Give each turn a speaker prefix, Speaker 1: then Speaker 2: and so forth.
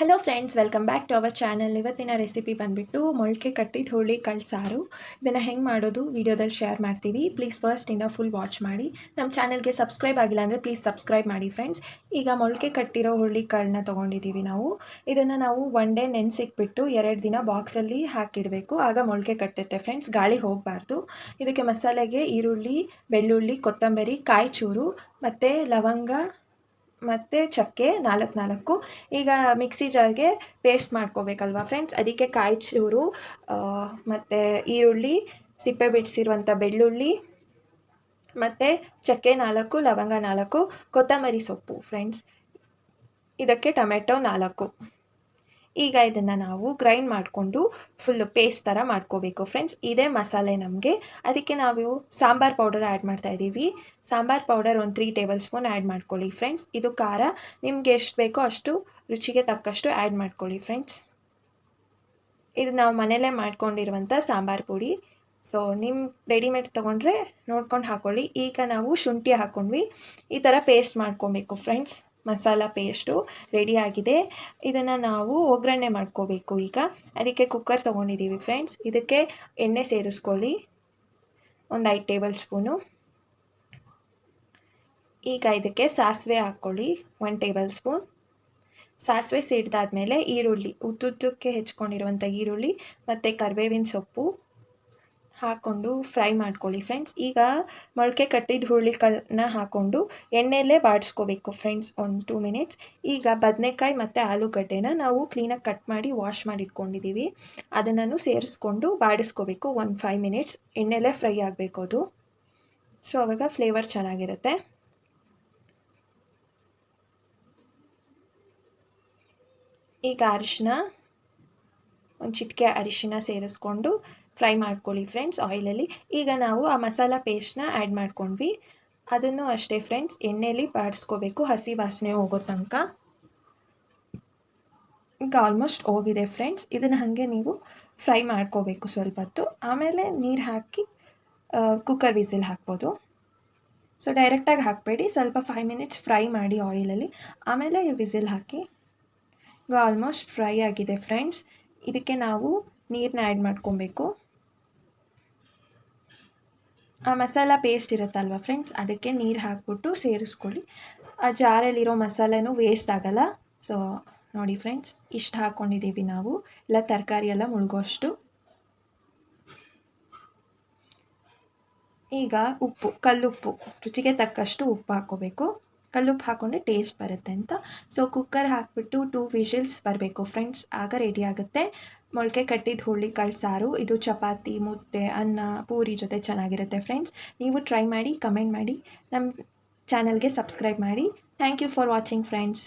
Speaker 1: Hello friends welcome back to our channel ಇವತ್ತಿನ recipe ಬಂದುಬಿಟ್ಟು ಮೊಳಕೆ ಕಟ್ಟಿದ ಹುಳಿ ಕಳ್ಳು ಸಾರು. ಇದನ್ನು ಹೆಂಗೆ ಮಾಡೋದು ವೀಡಿಯೋದಲ್ಲಿ ಶೇರ್ ಮಾಡ್ತೀವಿ. ಪ್ಲೀಸ್ ಫಸ್ಟಿಂದ ಫುಲ್ ವಾಚ್ ಮಾಡಿ. ನಮ್ಮ ಚಾನಲ್ಗೆ ಸಬ್ಸ್ಕ್ರೈಬ್ ಆಗಿಲ್ಲ ಅಂದರೆ ಪ್ಲೀಸ್ ಸಬ್ಸ್ಕ್ರೈಬ್ ಮಾಡಿ ಫ್ರೆಂಡ್ಸ್ ಈಗ ಮೊಳಕೆ ಕಟ್ಟಿರೋ ಹುಳಿ ಕಾಳನ್ನ ತೊಗೊಂಡಿದ್ದೀವಿ ನಾವು. ಇದನ್ನು ನಾವು ಒನ್ ಡೇ ನೆನೆಸಿಕ್ಬಿಟ್ಟು ಎರಡು ದಿನ ಬಾಕ್ಸಲ್ಲಿ ಹಾಕಿಡಬೇಕು. ಆಗ ಮೊಳಕೆ ಕಟ್ಟುತ್ತೆ ಫ್ರೆಂಡ್ಸ್ ಗಾಳಿ ಹೋಗಬಾರ್ದು. ಇದಕ್ಕೆ ಮಸಾಲೆಗೆ ಈರುಳ್ಳಿ, ಬೆಳ್ಳುಳ್ಳಿ, ಕೊತ್ತಂಬರಿ ಕಾಯಿ ಚೂರು ಮತ್ತು ಲವಂಗ ಮತ್ತು ಚಕ್ಕೆ ನಾಲ್ಕು ನಾಲ್ಕು. ಈಗ ಮಿಕ್ಸಿ ಜಾರ್ಗೆ ಪೇಸ್ಟ್ ಮಾಡ್ಕೋಬೇಕಲ್ವಾ ಫ್ರೆಂಡ್ಸ್ ಅದಕ್ಕೆ ಕಾಯಿ ಚೂರು ಮತ್ತು ಈರುಳ್ಳಿ, ಸಿಪ್ಪೆ ಬಿಡಿಸಿರುವಂಥ ಬೆಳ್ಳುಳ್ಳಿ, ಮತ್ತು ಚಕ್ಕೆ ನಾಲ್ಕು, ಲವಂಗ ನಾಲ್ಕು, ಕೊತ್ತಂಬರಿ ಸೊಪ್ಪು ಫ್ರೆಂಡ್ಸ್ ಇದಕ್ಕೆ ಟೊಮೆಟೊ ನಾಲ್ಕು. ಈಗ ಇದನ್ನು ನಾವು ಗ್ರೈಂಡ್ ಮಾಡಿಕೊಂಡು ಫುಲ್ಲು ಪೇಸ್ಟ್ ಥರ ಮಾಡ್ಕೋಬೇಕು ಫ್ರೆಂಡ್ಸ್ ಇದೇ ಮಸಾಲೆ ನಮಗೆ. ಅದಕ್ಕೆ ನಾವು ಸಾಂಬಾರ್ ಪೌಡರ್ ಆ್ಯಡ್ ಮಾಡ್ತಾ ಇದ್ದೀವಿ ಸಾಂಬಾರ್ ಪೌಡರ್ ಒಂದು ತ್ರೀ ಟೇಬಲ್ ಸ್ಪೂನ್ ಆ್ಯಡ್ ಮಾಡ್ಕೊಳ್ಳಿ ಫ್ರೆಂಡ್ಸ್ ಇದು ಖಾರ. ನಿಮಗೆ ಎಷ್ಟು ಬೇಕೋ ಅಷ್ಟು ರುಚಿಗೆ ತಕ್ಕಷ್ಟು ಆ್ಯಡ್ ಮಾಡ್ಕೊಳ್ಳಿ ಫ್ರೆಂಡ್ಸ್ ಇದು ನಾವು ಮನೆಯಲ್ಲೇ ಮಾಡ್ಕೊಂಡಿರುವಂಥ ಸಾಂಬಾರು ಪುಡಿ. ಸೊ ನಿಮ್ಮ ರೆಡಿಮೇಡ್ ತೊಗೊಂಡ್ರೆ ನೋಡ್ಕೊಂಡು ಹಾಕ್ಕೊಳ್ಳಿ ಈಗ ನಾವು ಶುಂಠಿ ಹಾಕ್ಕೊಂಡ್ವಿ ಈ ಥರ ಪೇಸ್ಟ್ ಮಾಡ್ಕೊಬೇಕು ಫ್ರೆಂಡ್ಸ್ ಮಸಾಲ ಪೇಸ್ಟು ರೆಡಿಯಾಗಿದೆ ಇದನ್ನು ನಾವು ಒಗ್ಗರಣೆ ಮಾಡ್ಕೋಬೇಕು ಈಗ. ಅದಕ್ಕೆ ಕುಕ್ಕರ್ ತೊಗೊಂಡಿದ್ದೀವಿ ಫ್ರೆಂಡ್ಸ್ ಇದಕ್ಕೆ ಎಣ್ಣೆ ಸೇರಿಸ್ಕೊಳ್ಳಿ. ಒಂದು ಐದು ಟೇಬಲ್ ಸ್ಪೂನು ಈಗ ಇದಕ್ಕೆ ಸಾಸಿವೆ ಹಾಕ್ಕೊಳ್ಳಿ. ಒನ್ ಟೇಬಲ್ ಸ್ಪೂನ್ ಸಾಸಿವೆ ಸಿಡ್ದಾದ್ಮೇಲೆ ಈರುಳ್ಳಿ, ಉದ್ದುದ್ದಕ್ಕೆ ಹೆಚ್ಕೊಂಡಿರುವಂಥ ಈರುಳ್ಳಿ ಮತ್ತು ಕರಿಬೇವಿನ ಸೊಪ್ಪು. ಹಾಕ್ಕೊಂಡು ಫ್ರೈ ಮಾಡ್ಕೊಳ್ಳಿ ಫ್ರೆಂಡ್ಸ್. ಈಗ ಮೊಳಕೆ ಕಟ್ಟಿದ ಹುರುಳಿಕಾಳನ್ನ ಹಾಕ್ಕೊಂಡು ಎಣ್ಣೆಯಲ್ಲೇ ಬಾಡಿಸ್ಕೋಬೇಕು ಫ್ರೆಂಡ್ಸ್ ಒಂದು ಟೂ ಮಿನಿಟ್ಸ್ ಈಗ ಬದನೆಕಾಯಿ ಮತ್ತು ಆಲೂಗಡ್ಡೆನ ನಾವು ಕ್ಲೀನಾಗಿ ಕಟ್ ಮಾಡಿ ವಾಶ್ ಮಾಡಿ ಇಟ್ಕೊಂಡಿದ್ದೀವಿ. ಅದನ್ನು ಸೇರಿಸ್ಕೊಂಡು ಬಾಡಿಸ್ಕೋಬೇಕು ಒಂದು ಫೈವ್ ಮಿನಿಟ್ಸ್ ಎಣ್ಣೆಯಲ್ಲೇ ಫ್ರೈ ಆಗಬೇಕು ಅದು. ಸೊ ಅವಾಗ ಫ್ಲೇವರ್ ಚೆನ್ನಾಗಿರುತ್ತೆ. ಈಗ ಅರಿಶಿನ, ಒಂದು ಚಿಟಿಕೆ ಅರಿಶಿನ ಸೇರಿಸ್ಕೊಂಡು ಫ್ರೈ ಮಾಡ್ಕೊಳ್ಳಿ ಫ್ರೆಂಡ್ಸ್ ಆಯಿಲಲ್ಲಿ ಈಗ ನಾವು ಆ ಮಸಾಲ ಪೇಸ್ಟ್ನ ಆ್ಯಡ್ ಮಾಡ್ಕೊಂಡ್ವಿ. ಅದನ್ನು ಅಷ್ಟೇ ಫ್ರೆಂಡ್ಸ್ ಎಣ್ಣೆಯಲ್ಲಿ ಬಾಡಿಸ್ಕೋಬೇಕು, ಹಸಿ ವಾಸನೆ ಹೋಗೋ ತನಕ. ಈಗ ಆಲ್ಮೋಸ್ಟ್ ಹೋಗಿದೆ ಫ್ರೆಂಡ್ಸ್ ಇದನ್ನು ಹಾಗೆ ನೀವು ಫ್ರೈ ಮಾಡ್ಕೋಬೇಕು ಸ್ವಲ್ಪ ಹೊತ್ತು. ಆಮೇಲೆ ನೀರು ಹಾಕಿ ಕುಕ್ಕರ್ ವಿಸಿಲ್ ಹಾಕ್ಬೋದು. ಸೊ ಡೈರೆಕ್ಟಾಗಿ ಹಾಕಬೇಡಿ. ಸ್ವಲ್ಪ ಫೈವ್ ಮಿನಿಟ್ಸ್ ಫ್ರೈ ಮಾಡಿ ಆಯಿಲಲ್ಲಿ ಆಮೇಲೆ ವಿಸಿಲ್ ಹಾಕಿ. ಈಗ ಆಲ್ಮೋಸ್ಟ್ ಫ್ರೈ ಆಗಿದೆ ಫ್ರೆಂಡ್ಸ್ ಇದಕ್ಕೆ ನಾವು ನೀರನ್ನ ಆ್ಯಡ್ ಮಾಡ್ಕೊಬೇಕು. ಆ ಮಸಾಲ ಪೇಸ್ಟ್ ಇರುತ್ತಲ್ವ ಫ್ರೆಂಡ್ಸ್ ಅದಕ್ಕೆ ನೀರು ಹಾಕ್ಬಿಟ್ಟು ಸೇರಿಸ್ಕೊಳ್ಳಿ. ಆ ಜಾರಲ್ಲಿರೋ ಮಸಾಲೆನೂ ವೇಸ್ಟ್ ಆಗಲ್ಲ. ಸೊ ನೋಡಿ ಫ್ರೆಂಡ್ಸ್ ಇಷ್ಟು ಹಾಕ್ಕೊಂಡಿದ್ದೀವಿ ನಾವು. ಇಲ್ಲ, ತರಕಾರಿ ಎಲ್ಲ ಮುಳುಗೋಷ್ಟು. ಈಗ ಉಪ್ಪು, ಕಲ್ಲುಪ್ಪು, ರುಚಿಗೆ ತಕ್ಕಷ್ಟು ಉಪ್ಪು ಹಾಕ್ಕೋಬೇಕು. ಕಲ್ಲುಪ್ಪು ಹಾಕೊಂಡ್ರೆ ಟೇಸ್ಟ್ ಬರುತ್ತೆ ಅಂತ. ಸೊ ಕುಕ್ಕರ್ ಹಾಕಿಬಿಟ್ಟು ಟೂ ವಿಷಿಲ್ಸ್ ಬರಬೇಕು ಫ್ರೆಂಡ್ಸ್ ಆಗ ರೆಡಿ ಆಗುತ್ತೆ. ಮೊಳಕೆ ಕಟ್ಟಿದ ಹುಳಿ, ಕಾಳು ಸಾರು, ಇದು ಚಪಾತಿ, ಮುದ್ದೆ, ಅನ್ನ, ಪೂರಿ ಜೊತೆ ಚೆನ್ನಾಗಿರುತ್ತೆ ಫ್ರೆಂಡ್ಸ್ ನೀವು ಟ್ರೈ ಮಾಡಿ ಕಮೆಂಟ್ ಮಾಡಿ. ನಮ್ಮ ಚಾನಲ್ಗೆ ಸಬ್ಸ್ಕ್ರೈಬ್ ಮಾಡಿ. Thank you for watching friends